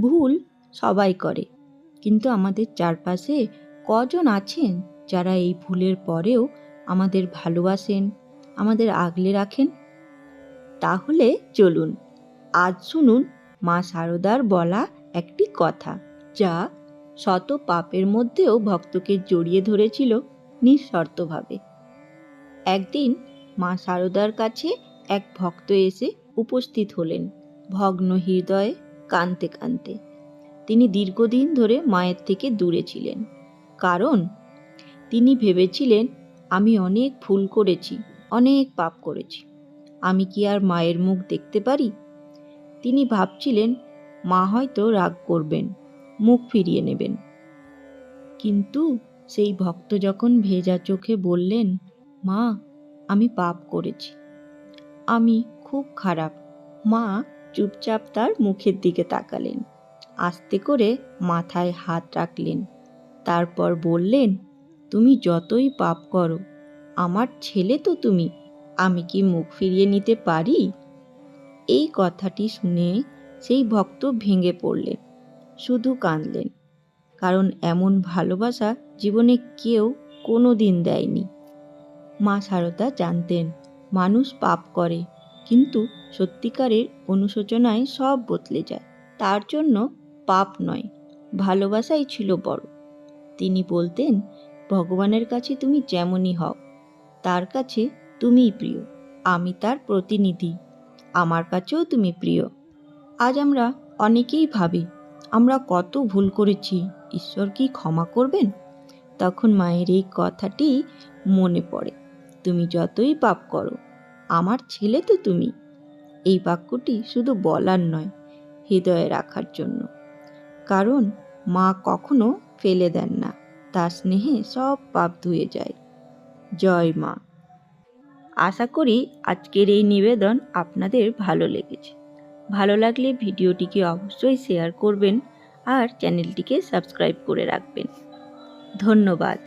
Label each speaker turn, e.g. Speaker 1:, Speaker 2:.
Speaker 1: ভুল সবাই করে। কিন্তু আমাদের চারপাশে কজন আছেন যারা এই ভুলের পরেও আমাদের ভালোবাসেন, আমাদের আগলে রাখেন? তাহলে চলুন, আজ শুনুন মা সারদার বলা একটি কথা, যা শত পাপের মধ্যেও ভক্তকে জড়িয়ে ধরেছিল নিঃশর্তভাবে। একদিন মা সারদার কাছে এক ভক্ত এসে উপস্থিত হলেন। ভগ্ন হৃদয়ে কানতে কানতে। তিনি দীর্ঘদিন ধরে মায়ের থেকে দূরে ছিলেন। কারণ তিনি ভেবেছিলেন, আমি অনেক ভুল করেছি, অনেক পাপ করেছি। আমি কি আর মায়ের মুখ দেখতে পারি? তিনি ভাবছিলেন, মা হয়তো রাগ করবেন, মুখ ফিরিয়ে নেবেন। কিন্তু সেই ভক্ত যখন ভেজা চোখে বললেন, মা, আমি পাপ করেছি। আমি খুব খারাপ। মা চুপচাপ তার মুখের দিকে তাকালেন। আস্তে করে মাথায় হাত রাখলেন। তারপর বললেন, তুমি যতই পাপ করো, আমার ছেলে তো তুমি, আমি কি মুখ ফিরিয়ে নিতে পারি? এই কথাটি শুনে সেই ভক্ত ভেঙে পড়লেন, শুধু কাঁদলেন, কারণ এমন ভালোবাসা জীবনে কেউ কোনো দিন দেয়নি। মা সারদা জানতেন, মানুষ পাপ করে কিন্তু সত্যিকারের অনুশোচনায় সব বদলে যায়। তার জন্য পাপ নয়, ভালোবাসাই ছিল বড়। তিনি বলতেন, ভগবানের কাছে তুমি যেমনই হও, তার কাছে তুমিই প্রিয়। আমি তার প্রতিনিধি, আমার কাছেও তুমি প্রিয়। আজ আমরা অনেকেই ভাবি, আমরা কত ভুল করেছি, ঈশ্বর কি ক্ষমা করবেন? তখন মায়ের এই কথাটি মনে পড়ে, তুমি যতই পাপ করো আমার ছেলে তো তুমি। এই বাক্যটি শুধু বলার নয়, হৃদয়ে রাখার জন্য। কারণ মা কখনো ফেলে দেন না, তার স্নেহে সব পাপ ধুয়ে যায়। জয় মা। আশা করি আজকের এই নিবেদন আপনাদের ভালো লেগেছে। ভালো লাগলে ভিডিওটিকে অবশ্যই শেয়ার করবেন আর চ্যানেলটিকে সাবস্ক্রাইব করে রাখবেন। ধন্যবাদ।